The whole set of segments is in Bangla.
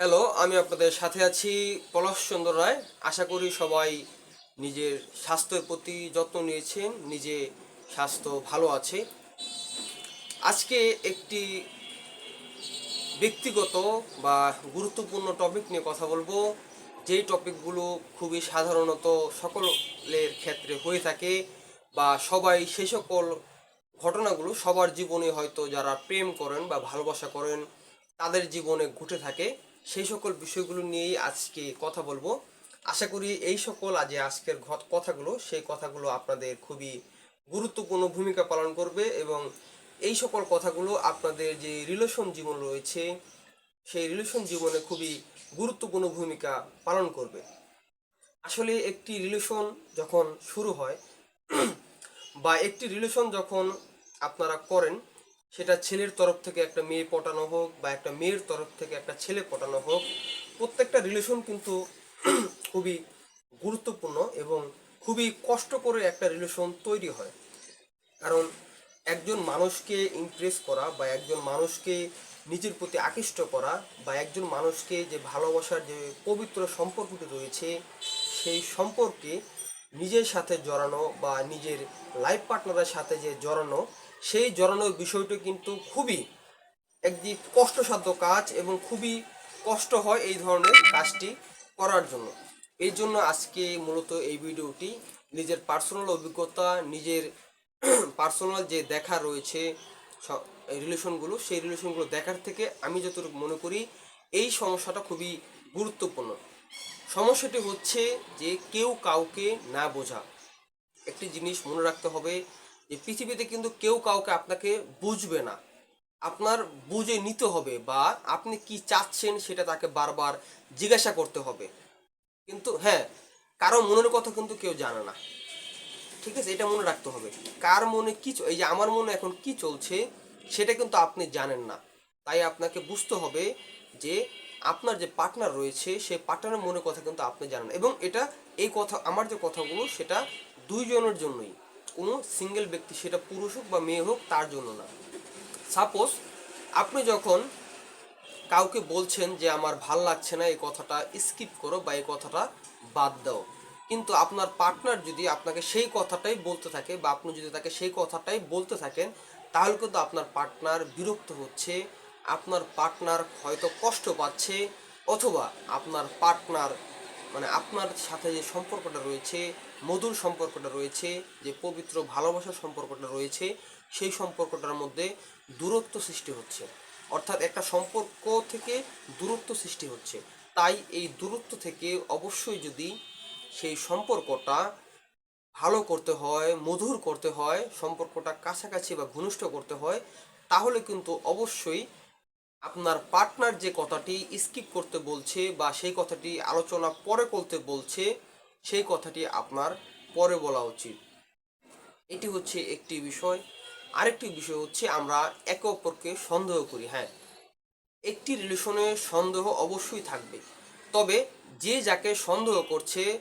হ্যালো আমি আপনাদের সাথে আছি পলাশ চন্দ্র রায়। আশা করি সবাই নিজের স্বাস্থ্যের প্রতি যত্ন নিয়েছেন, নিজে স্বাস্থ্য ভালো আছে। আজকে একটি ব্যক্তিগত বা গুরুত্বপূর্ণ টপিক নিয়ে কথা বলব। যেই টপিকগুলো খুবই সাধারণত সকলের ক্ষেত্রে হয়ে থাকে বা সবাই সেই সকল ঘটনাগুলো সবার জীবনে হয়তো যারা প্রেম করেন বা ভালোবাসা করেন, তাদের জীবনে ঘটে থাকে। সেই সকল বিষয়গুলো নিয়েই আজকে কথা বলব। আশা করি এই সকল আজ আজকের কথাগুলো, সেই কথাগুলো আপনাদের খুবই গুরুত্বপূর্ণ ভূমিকা পালন করবে এবং এই সকল কথাগুলো আপনাদের যে রিলেশন জীবন রয়েছে, সেই রিলেশন জীবনে খুবই গুরুত্বপূর্ণ ভূমিকা পালন করবে। আসলে একটি রিলেশন যখন শুরু হয়, বা একটি রিলেশন যখন আপনারা করেন সেটা ছেলের তরফ থেকে একটা মেয়ে পটানো হোক বা একটা মেয়ের তরফ থেকে একটা ছেলে পটানো হোক, প্রত্যেকটা রিলেশন কিন্তু খুবই গুরুত্বপূর্ণ এবং খুবই কষ্ট করে একটা রিলেশন তৈরি হয়। কারণ একজন মানুষকে ইমপ্রেস করা বা একজন মানুষকে নিজের প্রতি আকৃষ্ট করা বা একজন মানুষকে যে ভালোবাসার যে পবিত্র সম্পর্কটি রয়েছে, সেই সম্পর্কে নিজের সাথে জড়ানো বা নিজের লাইফ পার্টনারের সাথে যে জড়ানো সেই জড়ানোর বিষয়টি কিন্তু খুবই একটি কষ্টসাধ্য কাজ এবং খুবই কষ্ট হয় এই ধরনের কাজটি করার জন্য। এই জন্য আজকে মূলত এই ভিডিওটি নিজের পার্সোনাল অভিজ্ঞতা, নিজের পার্সোনাল যে দেখা রয়েছে রিলেশনগুলো সেই রিলেশনগুলো দেখার থেকে আমি যতটুকু মনে করি, এই সমস্যাটা খুবই গুরুত্বপূর্ণ। সমস্যাটি হচ্ছে যে কেউ কাউকে না বোঝা। একটি জিনিস মনে রাখতে হবে যে পৃথিবীতে কিন্তু কেউ কাউকে আপনাকে বুঝবে না। আপনার বুঝে নিতে হবে বা আপনি কি চাচ্ছেন সেটা তাকে বারবার জিজ্ঞাসা করতে হবে। কিন্তু হ্যাঁ কারও মনের কথা কিন্তু কেউ জানে না। ঠিক আছে, এটা মনে রাখতে হবে। কার মনে কি এই যে আমার মনে এখন কি চলছে সেটা কিন্তু আপনি জানেন না। তাই আপনাকে বুঝতে হবে যে আপনার যে পার্টনার রয়েছে সেই পার্টনারের মনের কথা কিন্তু আপনি জানেন এবং এটা, এই কথা, আমার যে কথাগুলো, সেটা দুইজনের জন্যই। কোনো সিঙ্গেল ব্যক্তি, সেটা পুরুষ হোক বা মেয়ে হোক, তার জন্য না। সাপোজ আপনি যখন কাউকে বলছেন যে, আমার ভালো লাগছে না, এই কথাটা স্কিপ করো বা এই কথাটা বাদ দাও। কিন্তু আপনার পার্টনার যদি আপনাকে সেই কথাটাই বলতে থাকে বা আপনি যদি তাকে সেই কথাটাই বলতে থাকেন, তাহলে কিন্তু আপনার পার্টনার বিরক্ত হচ্ছে, আপনার পার্টনার হয়তো কষ্ট পাচ্ছে, অথবা আপনার পার্টনার মানে আপনার সাথে যে সম্পর্কটা রয়েছে, মধুর সম্পর্কটা রয়েছে, যে পবিত্র ভালোবাসার সম্পর্কটা রয়েছে, সেই সম্পর্কটার মধ্যে দূরত্ব সৃষ্টি হচ্ছে। অর্থাৎ একটা সম্পর্ক থেকে দূরত্ব সৃষ্টি হচ্ছে। তাই এই দূরত্ব থেকে অবশ্যই যদি সেই সম্পর্কটা ভালো করতে হয়, মধুর করতে হয়, সম্পর্কটা কাছাকাছি বা ঘনিষ্ঠ করতে হয়, তাহলে কিন্তু অবশ্যই আপনার পার্টনার যে কথাটি স্কিপ করতে বলছে বা সেই কথাটি আলোচনা পরে করতে বলছে, সেই কথাটি আপনার পরে বলা উচিত। এটি হচ্ছে একটি বিষয়। আরেকটি বিষয় হচ্ছে আমরা একে অপরকে সন্দেহ করি হ্যাঁ। একটি রিলেশনে সন্দেহ অবশ্যই থাকবে। তবে যে যাকে সন্দেহ করছে,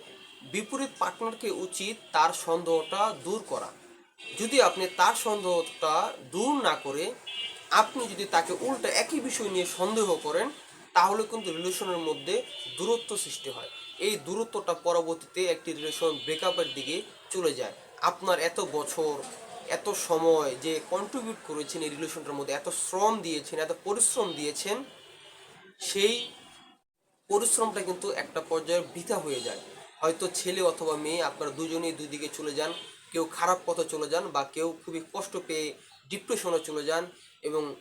বিপরীত পার্টনারকে উচিত তার সন্দেহটা দূর করা। যদি আপনি তার সন্দেহটা দূর না করে আপনি যদি তাকে উল্টো একই বিষয় নিয়ে সন্দেহ করেন, তাহলে কিন্তু রিলেশনের মধ্যে দূরত্ব সৃষ্টি হয়। এই দূরত্বটা পরবর্তীতে একটি রিলেশন ব্রেকআপের দিকে চলে যায়। আপনার এত বছর, এত সময় যে কন্ট্রিবিউট করেছেন এই রিলেশনটার মধ্যে, এত শ্রম দিয়েছেন, এত পরিশ্রম দিয়েছেন, সেই পরিশ্রমটা কিন্তু একটা পর্যায়ে বৃথা হয়ে যায়। হয়তো ছেলে অথবা মেয়ে আপনারা দুজনেই দুই দিকে চলে যান, কেউ খারাপ পথে চলে যান বা কেউ খুবই কষ্ট পেয়ে ডিপ্রেশনে চলে যান এবং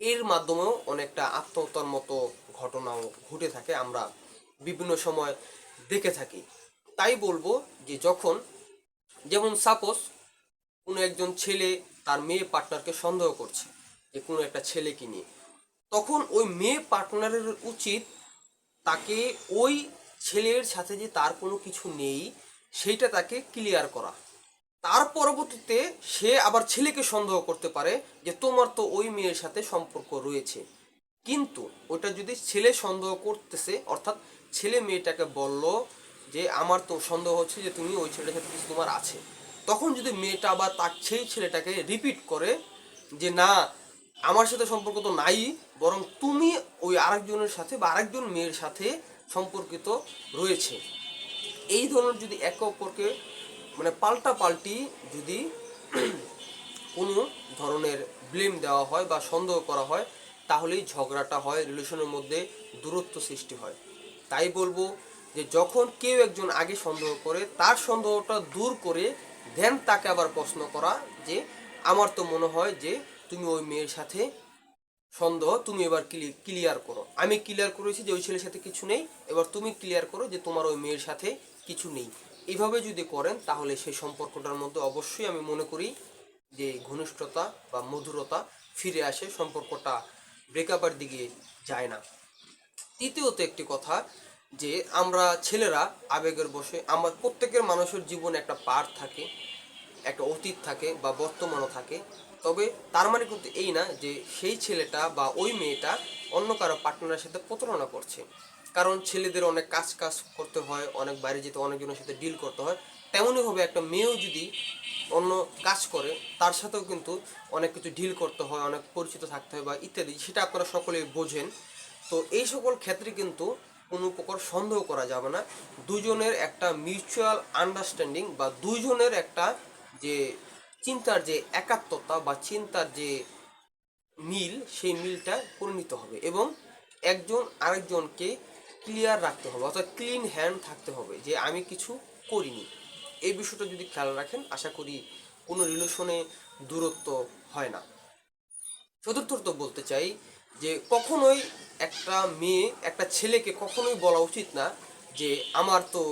এর মাধ্যমেও অনেকটা আত্মহত্যার মতো ঘটনাও ঘটে থাকে, আমরা বিভিন্ন সময় দেখে থাকি। তাই বলব যে যখন, যেমন সাপোজ কোনো একজন ছেলে তার মেয়ে পার্টনারকে সন্দেহ করছে যে কোনো একটা ছেলেকে নিয়ে, তখন ওই মেয়ে পার্টনারের উচিত তাকে ওই ছেলের সাথে যে তার কোনো কিছু নেই, সেইটা তাকে ক্লিয়ার করা। তার পরবর্তীতে সে আবার ছেলেকে সন্দেহ করতে পারে যে তোমার তো ওই মেয়ের সাথে সম্পর্ক রয়েছে। কিন্তু ওটা যদি ছেলে সন্দেহ করতেছে, অর্থাৎ ছেলে মেয়েটাকে বলল যে আমার তো সন্দেহ হচ্ছে যে তুমি ওই ছেলেটার সাথে কিছু তোমার আছে, তখন যদি মেয়েটা আবার তার সেই ছেলেটাকে রিপিট করে যে না, আমার সাথে সম্পর্ক তো নাই, বরং তুমি ওই আরেকজনের সাথে বা আরেকজন মেয়ের সাথে সম্পর্কিত রয়েছে। এই ধরনের যদি একে অপরকে মানে পাল্টা পাল্টি যদি কোনো ধরনের ব্লেম দেওয়া হয় বা সন্দেহ করা হয়, তাহলেই ঝগড়াটা হয় রিলেশনের মধ্যে দূরত্ব সৃষ্টি হয়। তাই বলব যে যখন কেউ একজন আগে সন্দেহ করে, তার সন্দেহটা দূর করে দেন তাকে আবার প্রশ্ন করা যে, আমার তো মনে হয় যে তুমি ওই মেয়ের সাথে সন্দেহ, তুমি এবার ক্লিয়ার করো। আমি ক্লিয়ার করেছি যে ওই ছেলের সাথে কিছু নেই, এবার তুমি ক্লিয়ার করো যে তোমার ওই মেয়ের সাথে কিছু নেই। এইভাবে যদি করেন, তাহলে সেই সম্পর্কটার মধ্যে অবশ্যই আমি মনে করি যে ঘনিষ্ঠতা বা মধুরতা ফিরে আসে, সম্পর্কটা ব্রেকআপের দিকে যায় না। তৃতীয়ত একটি কথা যে, আমরা ছেলেরা আবেগের বসে, আমার প্রত্যেকের মানুষের জীবনে একটা পার থাকে, একটা অতীত থাকে বা বর্তমানও থাকে। তবে তার মানে কিন্তু এই না যে সেই ছেলেটা বা ওই মেয়েটা অন্য কারও পার্টনারের সাথে প্রতারণা করছে। কারণ ছেলেদের অনেক কাজ কাজ করতে হয়, অনেক বাইরে যেতে অনেকজনের সাথে ডিল করতে হয়। তেমনইভাবে একটা মেয়েও যদি অন্য কাজ করে, তার সাথেও কিন্তু অনেক কিছু ডিল করতে হয়, অনেক পরিচিত থাকতে হয় বা ইত্যাদি, সেটা আপনারা সকলেই বোঝেন। তো এই সকল ক্ষেত্রে কিন্তু কোনো প্রকার সন্দেহ করা যাবে না। দুজনের একটা মিউচুয়াল আন্ডারস্ট্যান্ডিং বা দুজনের একটা যে চিন্তার যে একাত্মতা বা চিন্তার যে মিল, সেই মিলটা পরিণত হবে এবং একজন আরেকজনকে ক্লিয়ার রাখতে হবে, অর্থাৎ ক্লিন হ্যান্ড থাকতে হবে যে আমি কিছু করিনি। এই বিষয়টা যদি খেয়াল রাখেন, আশা করি কোনো রিলেশনে দূরত্ব হয় না। চতুর্থত বলতে চাই যে কখনোই একটা মেয়ে, একটা ছেলেকে কখনোই বলা উচিত না যে আমার তো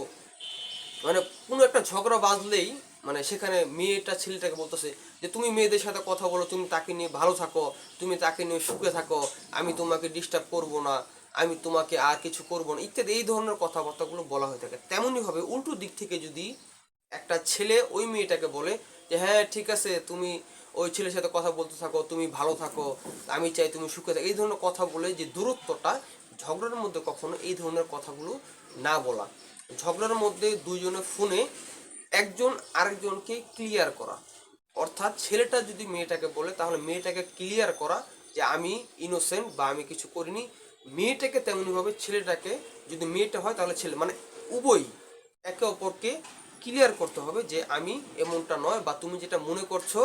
মানে কোনো একটা ঝগড়া বাঁধলেই মানে সেখানে মেয়েটা ছেলেটাকে বলতেছে যে, তুমি মেয়েদের সাথে কথা বলো, তুমি তাকে নিয়ে ভালো থাকো, তুমি তাকে নিয়ে সুখে থাকো, আমি তোমাকে ডিস্টার্ব করব না, আমি তোমাকে আর কিছু করব না। ইত্যাদি এই ধরনের কথাবার্তাগুলো বলা হয়ে থাকে। তেমনইভাবে উল্টো দিক থেকে যদি একটা ছেলে ওই মেয়েটাকে বলে যে হ্যাঁ ঠিক আছে, তুমি ওই ছেলের সাথে কথা বলতে থাকো, তুমি ভালো থাকো, আমি চাই তুমি সুখে থাকো। এই ধরনের কথা বলে যে দূরত্বটা, ঝগড়ার মধ্যে কখনো এই ধরনের কথাগুলো না বলা। ঝগড়ার মধ্যে দুইজনে ফোনে একজন আরেকজনকে ক্লিয়ার করা। অর্থাৎ ছেলেটা যদি মেয়েটাকে বলে, তাহলে মেয়েটাকে ক্লিয়ার করা যে আমি ইনোসেন্ট বা আমি কিছু করিনি। মেয়েটাকে তেমনিভাবে ছেলেটাকে যদি মেয়েটা হয়, তাহলে ছেলে মানে উভয়ই একে অপরকে ক্লিয়ার করতে হবে যে আমি এমনটা নয় বা তুমি যেটা মনে করছ,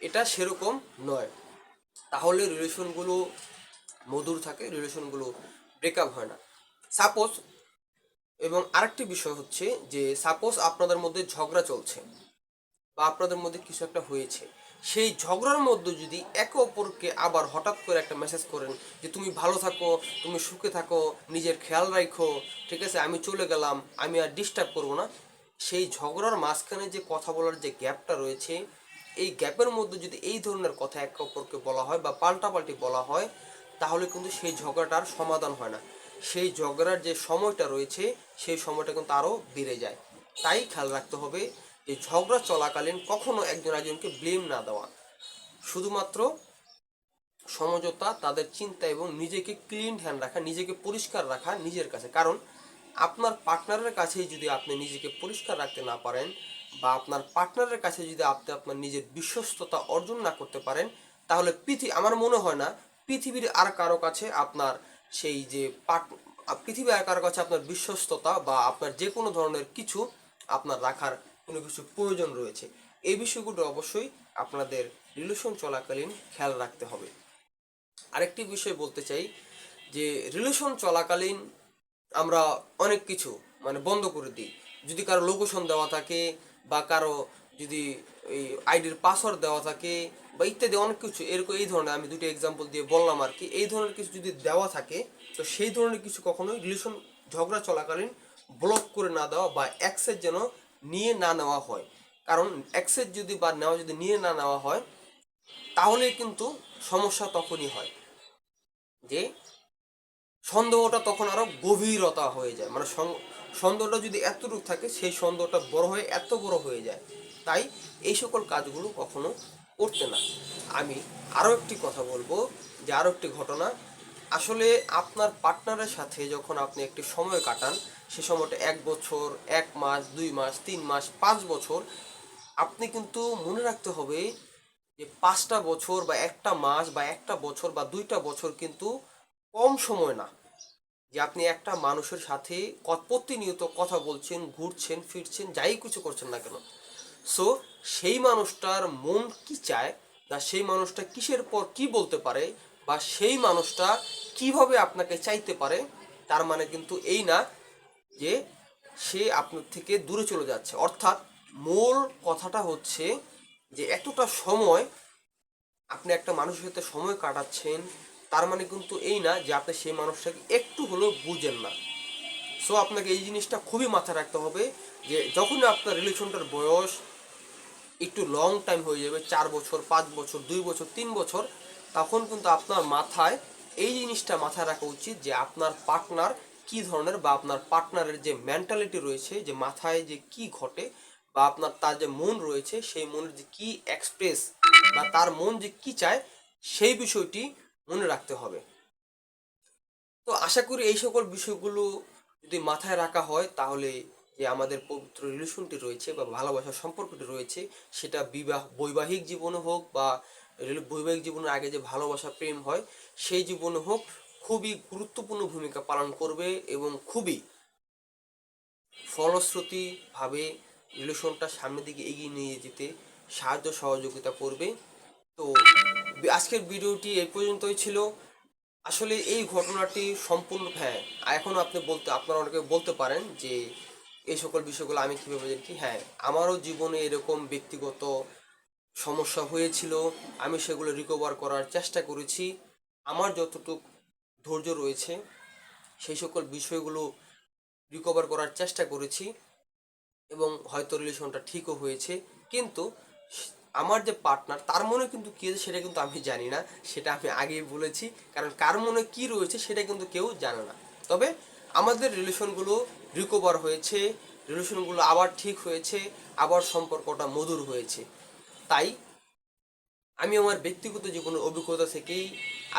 এটা সেরকম নয়। তাহলে রিলেশনগুলো মধুর থাকে রিলেশনগুলো ব্রেকআপ হয় না। সাপোজ এবং আরেকটি বিষয় হচ্ছে যে সাপোজ আপনাদের মধ্যে ঝগড়া চলছে বা আপনাদের মধ্যে কিছু একটা হয়েছে, সেই ঝগড়ার মধ্যে যদি একে অপরকে আবার হঠাৎ করে একটা মেসেজ করেন যে, তুমি ভালো থাকো, তুমি সুখে থাকো, নিজের খেয়াল রাখো ঠিক আছে, আমি চলে গেলাম, আমি আর ডিস্টার্ব করব না। সেই ঝগড়ার মাঝখানে যে কথা বলার যে গ্যাপটা রয়েছে, এই গ্যাপের মধ্যে যদি এই ধরনের কথা একে অপরকে বলা হয় বা পাল্টাপাল্টি বলা হয়, তাহলে কিন্তু সেই ঝগড়াটার সমাধান হয় না। সেই ঝগড়ার যে সময়টা রয়েছে, সেই সময়টা কিন্তু আরও বেড়ে যায়। তাই খেয়াল রাখতে হবে যে ঝগড়া চলাকালীন কখনো একজন একজনকে ব্লেম না দেওয়া। শুধুমাত্র সমঝোতা, তাদের চিন্তা এবং নিজেকে ক্লিন হ্যান্ড রাখা, নিজেকে পরিষ্কার রাখা নিজের কাছে। কারণ আপনার পার্টনারের কাছেই যদি আপনি নিজেকে পরিষ্কার রাখতে না পারেন বা আপনার পার্টনারের কাছে যদি আপনি আপনার নিজের বিশ্বস্ততা অর্জন না করতে পারেন, তাহলে পৃথিবী আমার মনে হয় না পৃথিবীর আর কারও কাছে আপনার সেই যে পার্ট পৃথিবী আর কারও কাছে আপনার বিশ্বস্ততা বা আপনার যে কোনো ধরনের কিছু আপনার রাখার কোনো কিছু প্রয়োজন রয়েছে। এই বিষয়গুলো অবশ্যই আপনাদের রিলেশন চলাকালীন খেয়াল রাখতে হবে। আরেকটি বিষয় বলতে চাই যে রিলেশন চলাকালীন আমরা অনেক কিছু মানে বন্ধ করে দিই। যদি কারও লোকেশন দেওয়া থাকে বা কারও যদি এই আইডির পাসওয়ার্ড দেওয়া থাকে বা ইত্যাদি অনেক কিছু, এরকম এই ধরনের আমি দুটো এক্সাম্পল দিয়ে বললাম আর কি, এই ধরনের কিছু যদি দেওয়া থাকে, তো সেই ধরনের কিছু কখনোই রিলেশন ঝগড়া চলাকালীন ব্লক করে না দেওয়া বা অ্যাক্সেস যেন নিয়ে না নেওয়া হয়। কারণ অ্যাক্সেস যদি বা নেওয়া যদি নিয়ে না নেওয়া হয় তাহলে কিন্তু সমস্যা তখনই হয়। যে সন্দেহটা তখন আরও গভীরতা হয়ে যায়। মানে সন্দেহটা যদি এতটুকু থাকে, সেই সন্দেহটা বড় হয়ে, এত বড় হয়ে যায়। তাই এই সকল কাজগুলো কখনো করতে না। আমি আরও একটি কথা বলব, যে আরও একটি ঘটনা। আসলে আপনার পার্টনারের সাথে যখন আপনি একটি সময় কাটান, সে সময়টা এক বছর, এক মাস, দুই মাস, তিন মাস, পাঁচ বছর, আপনি কিন্তু মনে রাখতে হবে যে পাঁচটা বছর বা একটা মাস বা একটা বছর বা দুইটা বছর কিন্তু কম সময় না। যে আপনি একটা মানুষের সাথে প্রতিনিয়ত কথা বলছেন, ঘুরছেন, ফিরছেন, যাই কিছু করছেন না কেন। সো সেই মানুষটার মন কি চায় বা সেই মানুষটা কিসের পর কি বলতে পারে বা সেই মানুষটা কীভাবে আপনাকে চাইতে পারে, তার মানে কিন্তু এই না যে সে আপনার থেকে দূরে চলে যাচ্ছে। অর্থাৎ মূল কথাটা হচ্ছে যে এতটা সময় আপনি একটা মানুষের সাথে সময় কাটাচ্ছেন, তার মানে কিন্তু এই না যে আপনি সেই মানুষটাকে একটু হলেও বুঝেন না। সো আপনাকে এই জিনিসটা খুবই মাথায় রাখতে হবে যে যখন আপনার রিলেশনটার বয়স একটু লং টাইম হয়ে যাবে, চার বছর, পাঁচ বছর, দুই বছর, তিন বছর, তখন কিন্তু আপনার মাথায় এই জিনিসটা মাথায় রাখা উচিত যে আপনার পার্টনার কি ধরনের বা আপনার পার্টনারের যে মেন্টালিটি রয়েছে, যে মাথায় যে কি ঘটে বা আপনার তার যে মন রয়েছে, সেই মনের যে কি এক্সপ্রেস বা তার মন যে কি চায়, সেই বিষয়টি মনে রাখতে হবে। তো আশা করি এই সকল বিষয়গুলো যদি মাথায় রাখা হয়, তাহলে যে আমাদের পবিত্র রিলেশনটি রয়েছে বা ভালোবাসার সম্পর্কটি রয়েছে, সেটা বিবাহ, বৈবাহিক জীবনে হোক বা বৈবাহিক জীবনের আগে যে ভালোবাসা, প্রেম হয়, সেই জীবনে হোক খুবই গুরুত্বপূর্ণ ভূমিকা পালন করবে এবং খুবই ফলশ্রুতিভাবে রিলেশনটা সামনের দিকে এগিয়ে নিয়ে যেতে সাহায্য সহযোগিতা করবে। তো আজকের ভিডিওটি এই পর্যন্তই ছিল। আসলে এই ঘটনাটি সম্পূর্ণ হ্যাঁ এখন আপনি বলতে, আপনারা অনেকে বলতে পারেন যে এই সকল বিষয়গুলো আমি কীভাবে দেখি হ্যাঁ আমারও জীবনে এরকম ব্যক্তিগত সমস্যা হয়েছিল। আমি সেগুলো রিকভার করার চেষ্টা করেছি। আমার যতটুকু ধৈর্য রয়েছে, সেই সকল বিষয়গুলো রিকভার করার চেষ্টা করেছি এবং হয়তো রিলেশনটা ঠিকও হয়েছে। কিন্তু আমার যে পার্টনার তার মনে কিন্তু কী আছে সেটা কিন্তু আমি জানি না। সেটা আমি আগেই বলেছি। কারণ কার মনে কী রয়েছে সেটা কিন্তু কেউ জানে না। তবে আমাদের রিলেশনগুলো রিকভার হয়েছে, রিলেশনগুলো আবার ঠিক হয়েছে, আবার সম্পর্কটা মধুর হয়েছে। তাই আমি আমার ব্যক্তিগত জীবনের অভিজ্ঞতা থেকেই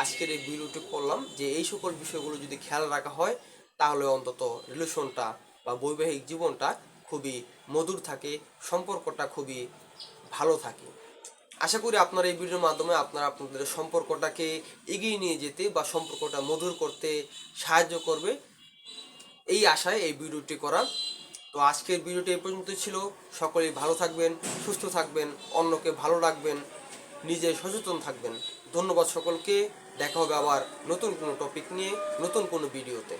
আজকের এই ভিডিওটি করলাম যে এই সকল বিষয়গুলো যদি খেয়াল রাখা হয়, তাহলে অন্তত রিলেশনটা বা বৈবাহিক জীবনটা খুবই মধুর থাকে, সম্পর্কটা খুবই ভালো থাকে। আশা করি আপনার এই ভিডিওর মাধ্যমে আপনারা আপনাদের সম্পর্কটাকে এগিয়ে নিয়ে যেতে বা সম্পর্কটা মধুর করতে সাহায্য করবে। এই আশায় এই ভিডিওটি করা তো আজকের ভিডিওটি এই পর্যন্ত ছিল। সকলেই ভালো থাকবেন, সুস্থ থাকবেন, অন্যকে ভালো রাখবেন, নিজে সচেতন থাকবেন। ধন্যবাদ সকলকে। দেখা হবে আবার নতুন কোনো টপিক নিয়ে, নতুন কোনো ভিডিওতে।